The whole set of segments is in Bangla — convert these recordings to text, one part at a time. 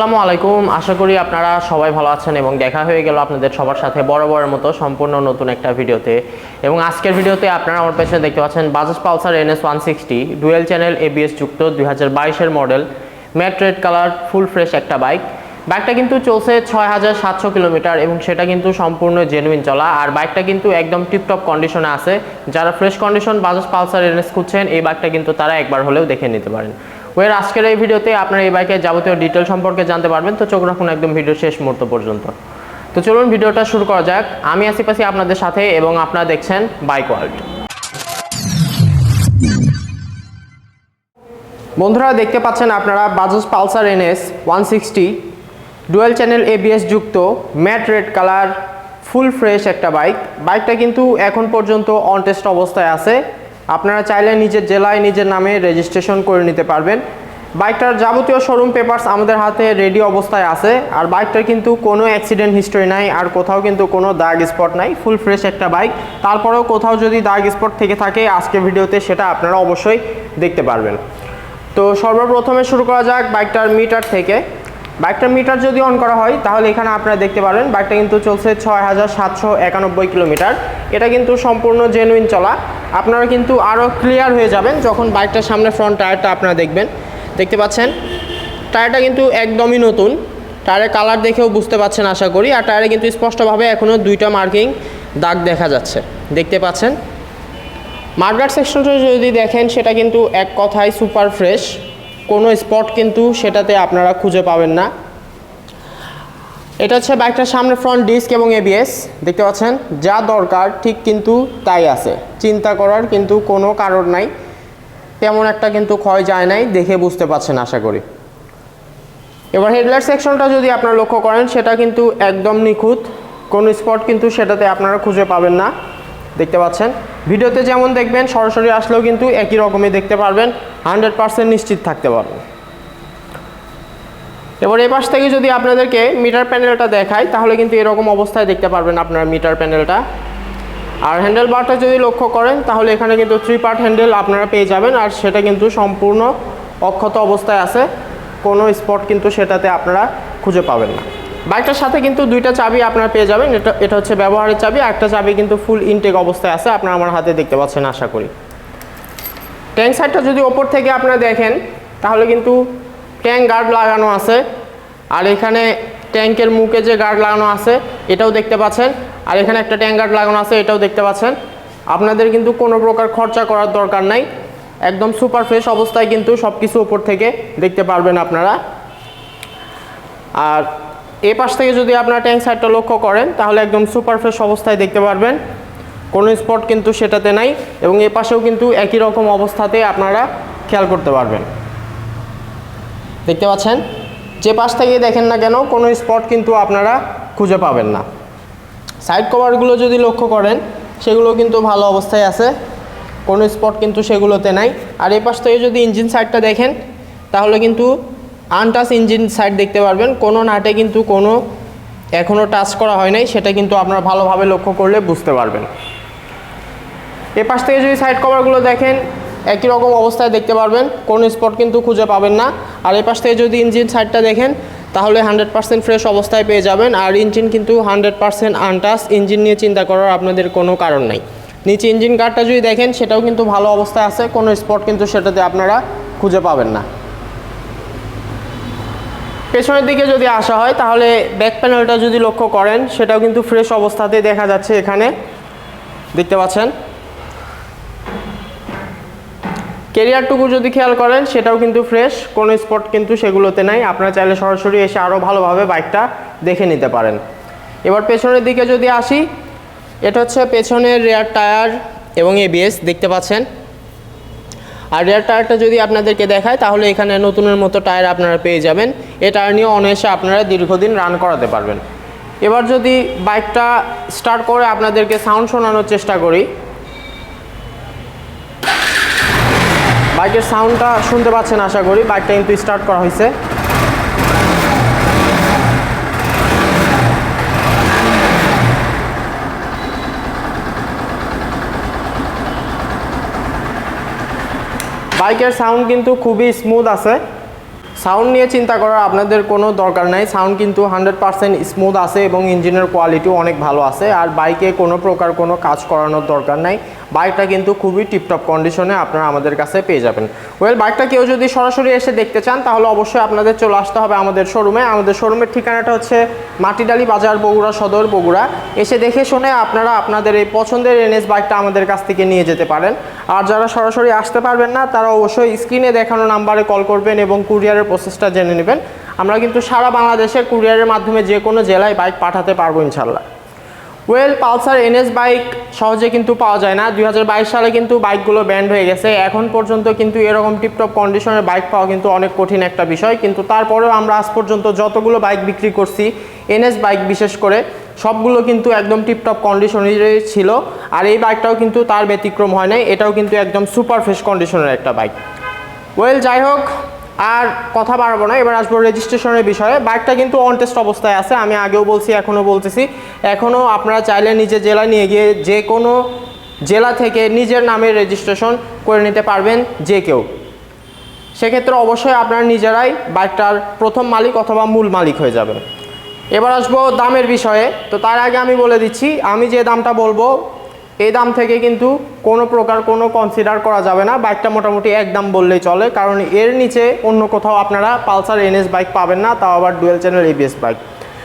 আলাইকুম। আশা করি আপনারা সবাই ভালো আছেন এবং দেখা হয়ে গেল আপনাদের সবার সাথে বড় বড়ের মতো সম্পূর্ণ নতুন একটা ভিডিওতে। এবং আজকের ভিডিওতে আপনারা আমার পেছনে দেখতে পাচ্ছেন Bajaj Pulsar NS one sixty dual channel ABS যুক্ত দুই হাজার বাইশের model matte red colour full fresh একটা বাইক বাইকটা কিন্তু চলছে ছয় হাজার সাতশো কিলোমিটার এবং সেটা কিন্তু সম্পূর্ণ জেনুইন চলা। আর বাইকটা কিন্তু একদম টিপটপ কন্ডিশনে আছে। যারা fresh condition Bajaj Pulsar NS খুঁজছেন, এই বাইকটা কিন্তু তারা একবার হলেও দেখে নিতে পারেন। ওয়ের আজকের এই ভিডিওতে আপনারা এই বাইকের যাবতীয় ডিটেল সম্পর্কে জানতে পারবেন। তো চোখ রাখুন একদম ভিডিও শেষ মুহূর্ত পর্যন্ত। তো চলুন ভিডিওটা শুরু করা যাক। আমি আসি পাশে আপনাদের সাথে এবং আপনারা দেখছেন বাইক ওয়ার্ল্ড বন্ধুরা, দেখতে পাচ্ছেন আপনারা Bajaj Pulsar NS one sixty dual channel ABS যুক্ত matte red colour full fresh একটা বাইক বাইকটা কিন্তু এখন পর্যন্ত অন টেস্ট অবস্থায় আছে। আপনারা চাইলে নিজের জেলায় নিজের নামে রেজিস্ট্রেশন করে নিতে পারবেন। বাইকটার যাবতীয় শোরুম পেপারস আমাদের হাতে রেডি অবস্থায় আছে। আর বাইকটার কিন্তু কোনো অ্যাক্সিডেন্ট হিস্টরি নাই, আর কোথাও কিন্তু কোনো দাগ স্পট নাই। ফুল ফ্রেশ একটা বাইক তারপরেও কোথাও যদি দাগ স্পট থেকে থাকে, আজকে ভিডিওতে সেটা আপনারা অবশ্যই দেখতে পারবেন। তো সর্বপ্রথমে শুরু করা যাক বাইকটার মিটার থেকে। বাইকটার মিটার যদি অন করা হয়, তাহলে এখানে আপনারা দেখতে পারেন, বাইকটা কিন্তু চলছে ছয় হাজার সাতশো একানব্বই কিলোমিটার। এটা কিন্তু সম্পূর্ণ জেনুইন চলা। আপনারা কিন্তু আরও ক্লিয়ার হয়ে যাবেন যখন বাইকটার সামনে ফ্রন্ট টায়ারটা আপনারা দেখবেন। দেখতে পাচ্ছেন? টায়ারটা কিন্তু একদমই নতুন। টায়ারের কালার দেখেও বুঝতে পাচ্ছেন, আশা করি। আর টায়ারে কিন্তু স্পষ্টভাবে এখনও দুইটা মার্কিং দাগ দেখা যাচ্ছে। দেখতে পাচ্ছেন? মার্গার সেকশনটা যদি দেখেন, সেটা কিন্তু এক কথায় সুপার ফ্রেশ কোনো স্পট কিন্তু সেটাতে আপনারা খুঁজে পাবেন না। এটা হচ্ছে বাইকটার সামনে ফ্রন্ট ডিস্ক এবং এবিএস দেখতে পাচ্ছেন? যা দরকার, ঠিক কিন্তু তাই আছে। চিন্তা করার কিন্তু কোনো কারণ নাই। তেমন একটা কিন্তু ক্ষয় যায় নাই, দেখে বুঝতে পাচ্ছেন আশা করি। এবার হেডলাইট সেকশনটা যদি আপনারা লক্ষ্য করেন, সেটা কিন্তু একদম নিখুঁত। কোনো স্পট কিন্তু সেটাতে আপনারা খুঁজে পাবেন না। দেখতে পাচ্ছেন? ভিডিওতে যেমন দেখবেন, সরাসরি আসলেও কিন্তু একই রকমই দেখতে পারবেন, হান্ড্রেড পার্সেন্ট নিশ্চিত থাকতে পারবেন। এবার এই পাশ থেকে যদি আপনাদেরকে মিটার প্যানেলটা দেখাই, তাহলে কিন্তু এরকম অবস্থায় দেখতে পারবেন আপনারা মিটার প্যানেলটা। আর হ্যান্ডেল বারটা যদি লক্ষ্য করেন, তাহলে এখানে কিন্তু থ্রি পার্ট হ্যান্ডেল আপনারা পেয়ে যাবেন, আর সেটা কিন্তু সম্পূর্ণ অক্ষত অবস্থায় আছে, কোনো স্পট কিন্তু সেটাতে আপনারা খুঁজে পাবেন না। বাইকটার সাথে কিন্তু দুইটা চাবি আপনারা পেয়ে যাবেন। এটা এটা হচ্ছে ব্যবহারের চাবি একটা চাবি কিন্তু ফুল ইনটেক অবস্থায় আছে, আপনারা আমার হাতে দেখতে পাচ্ছেন, আশা করি। ট্যাঙ্ক সাইডটা যদি ওপর থেকে আপনারা দেখেন, তাহলে কিন্তু ট্যাঙ্ক গার্ড লাগানো আছে, আর এখানে ট্যাঙ্কের মুখে যে গার্ড লাগানো আছে, এটাও দেখতে পাচ্ছেন, আর এখানে একটা ট্যাঙ্ক গার্ড লাগানো আছে, এটাও দেখতে পাচ্ছেন। আপনাদের কিন্তু কোনো প্রকার খরচা করার দরকার নাই, একদম সুপার ফ্রেশ অবস্থায় কিন্তু সব কিছু ওপর থেকে দেখতে পারবেন আপনারা। আর এ পাশ থেকে যদি আপনারা ট্যাঙ্ক সাইডটা লক্ষ্য করেন, তাহলে একদম সুপার ফ্রেশ অবস্থায় দেখতে পারবেন। কোনো স্পট কিন্তু সেটাতে নাই এবং এ পাশেও কিন্তু একই রকম অবস্থাতে আপনারা খেয়াল করতে পারবেন। দেখতে পাচ্ছেন? যে পাশ থেকে দেখেন না কেন, কোনো স্পট কিন্তু আপনারা খুঁজে পাবেন না। সাইড কভারগুলো যদি লক্ষ্য করেন, সেগুলো কিন্তু ভালো অবস্থায় আছে। কোনো স্পট কিন্তু সেগুলোতে নাই। আর এই পাশ থেকে যদি ইঞ্জিন সাইডটা দেখেন, তাহলে কিন্তু আনটাচ ইঞ্জিন সাইড দেখতে পারবেন। কোনো নাটে কিন্তু কোনো এখনও টাচ করা হয় নাই, সেটা কিন্তু আপনারা ভালোভাবে লক্ষ্য করলে বুঝতে পারবেন। এ পাশ থেকে যদি সাইড কভারগুলো দেখেন, একই রকম অবস্থায় দেখতে পারবেন, কোনো স্পট কিন্তু খুঁজে পাবেন না। আর এ পাশ থেকে যদি ইঞ্জিন সাইডটা দেখেন, তাহলে হান্ড্রেড পার্সেন্ট ফ্রেশ অবস্থায় পেয়ে যাবেন, আর ইঞ্জিন কিন্তু হান্ড্রেড পার্সেন্ট আনটাচ ইঞ্জিন নিয়ে চিন্তা করার আপনাদের কোনো কারণ নাই। নিচে ইঞ্জিন কার্ডটা যদি দেখেন, সেটাও কিন্তু ভালো অবস্থায় আছে, কোনো স্পট কিন্তু সেটাতে আপনারা খুঁজে পাবেন না। পেছনের দিকে যদি আসা হয়, তাহলে ব্যাক প্যানেলটা যদি লক্ষ্য করেন, সেটাও কিন্তু ফ্রেশ অবস্থাতেই দেখা যাচ্ছে এখানে। দেখতে পাচ্ছেন? কেরিয়ারটুকু যদি খেয়াল করেন, সেটাও কিন্তু ফ্রেশ কোনো স্পট কিন্তু সেগুলোতে নাই। আপনারা চাইলে সরাসরি এসে আরও ভালোভাবে বাইকটা দেখে নিতে পারেন। এবার পেছনের দিকে যদি আসি, এটা হচ্ছে পেছনের রেয়ার টায়ার এবং এবিএস দেখতে পাচ্ছেন? আর রেয়ার টায়ারটা যদি আপনাদেরকে দেখায়, তাহলে এখানে নতুনের মতো টায়ার আপনারা পেয়ে যাবেন। এ টায়ার নিয়ে অনায়াসে আপনারা দীর্ঘদিন রান করাতে পারবেন। এবার যদি বাইকটা স্টার্ট করে আপনাদেরকে সাউন্ড শোনানোর চেষ্টা করি। বাইকের সাউন্ডটা শুনতে পাচ্ছেন আশা করি, বাইকটা কিন্তু স্টার্ট করা হয়েছে। বাইকের সাউন্ড কিন্তু খুবই স্মুথ আছে। সাউন্ড নিয়ে চিন্তা করার আপনাদের কোনো দরকার নাই। সাউন্ড কিন্তু হান্ড্রেড পার্সেন্ট স্মুথ আছে এবং ইঞ্জিনের কোয়ালিটিও অনেক ভালো আছে। আর বাইকে কোনো প্রকার কোনো কাজ করানোর দরকার নাই। বাইকটা কিন্তু খুবই টিপটপ কন্ডিশনে আপনারা আমাদের কাছে পেয়ে যাবেন। ওয়েল বাইকটা কেউ যদি সরাসরি এসে দেখতে চান, তাহলে অবশ্যই আপনাদের চলে আসতে হবে আমাদের শোরুমে আমাদের শোরুমের ঠিকানাটা হচ্ছে মাটিডালি বাজার, বগুড়া সদর, বগুড়া। এসে দেখে শুনে আপনারা আপনাদের এই পছন্দের এনএস বাইকটা আমাদের কাছ থেকে নিয়ে যেতে পারেন। আর যারা সরাসরি আসতে পারবেন না, তারা অবশ্যই স্ক্রিনে দেখানো নাম্বারে কল করবেন এবং কুরিয়ারের প্রসেসটা জেনে নেবেন। আমরা কিন্তু সারা বাংলাদেশে কুরিয়ারের মাধ্যমে যে কোনো জেলায় বাইক পাঠাতে পারব ইনশাল্লাহ ওয়েল পালসার, এনএস বাইক সহজে কিন্তু পাওয়া যায় না। দুই হাজার বাইশ সালে কিন্তু বাইকগুলো ব্যান্ড হয়ে গেছে। এখন পর্যন্ত কিন্তু এরকম টিপটপ কন্ডিশনের বাইক পাওয়া কিন্তু অনেক কঠিন একটা বিষয়। কিন্তু তারপরেও আমরা আজ পর্যন্ত যতগুলো বাইক বিক্রি করছি, এনএস বাইক বিশেষ করে, সবগুলো কিন্তু একদম টিপটপ কন্ডিশনেরই ছিল। আর এই বাইকটাও কিন্তু তার ব্যতিক্রম হয় নাই। এটাও কিন্তু একদম সুপার ফ্রেশ কন্ডিশনের একটা বাইক। ওয়েল যাই হোক আর কথা বাড়াবো না, এবার আসব রেজিস্ট্রেশনের বিষয়ে। বাইকটা কিন্তু অন টেস্ট অবস্থায় আছে, আমি আগেও বলছি, এখনও বলতেছি। এখনও আপনারা চাইলে নিজের জেলায় নিয়ে গিয়ে যে কোনো জেলা থেকে নিজের নামে রেজিস্ট্রেশন করে নিতে পারবেন, যে কেউ। সেক্ষেত্রে অবশ্যই আপনারা নিজেরাই বাইকটার প্রথম মালিক অথবা মূল মালিক হয়ে যাবেন। এবার আসব দামের বিষয়ে, তো তার আগে আমি বলে দিচ্ছি, আমি যে দামটা বলব এই দাম থেকে কিন্তু কোনো প্রকার কোনো কনসিডার করা যাবে না। বাইকটা মোটামুটি এক দাম বললেই চলে, কারণ এর নিচে অন্য কোথাও আপনারা পালসার এনএস বাইক পাবেন না, তাও আবার ডুয়েল চ্যানেল এবিএস বাইক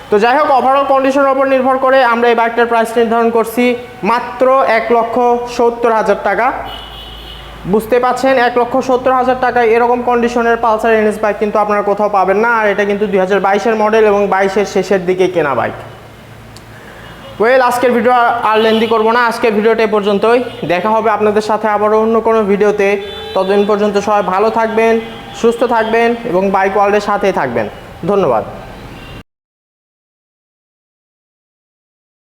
তো যাই হোক ওভারঅল কন্ডিশনের উপর নির্ভর করে আমরা এই বাইকটার প্রাইস নির্ধারণ করছি মাত্র এক লক্ষ সত্তর হাজার টাকা। বুঝতে পাচ্ছেন, এক লক্ষ সত্তর হাজার টাকায় এরকম কন্ডিশনের পালসার এনএস বাইক কিন্তু আপনারা কোথাও পাবেন না, আর এটা কিন্তু দুই হাজার মডেল এবং বাইশের শেষের দিকে কেনা বাইক ওয়েল আজকের ভিডিও আর লেন্দি করব না। আজকের ভিডিওটা এ পর্যন্তই। দেখা হবে আপনাদের সাথে আবারও অন্য কোনো ভিডিওতে ততদিন পর্যন্ত সবাই ভালো থাকবেন, সুস্থ থাকবেন এবং বাইক ওয়ার্ল্ডের সাথেই থাকবেন। ধন্যবাদ।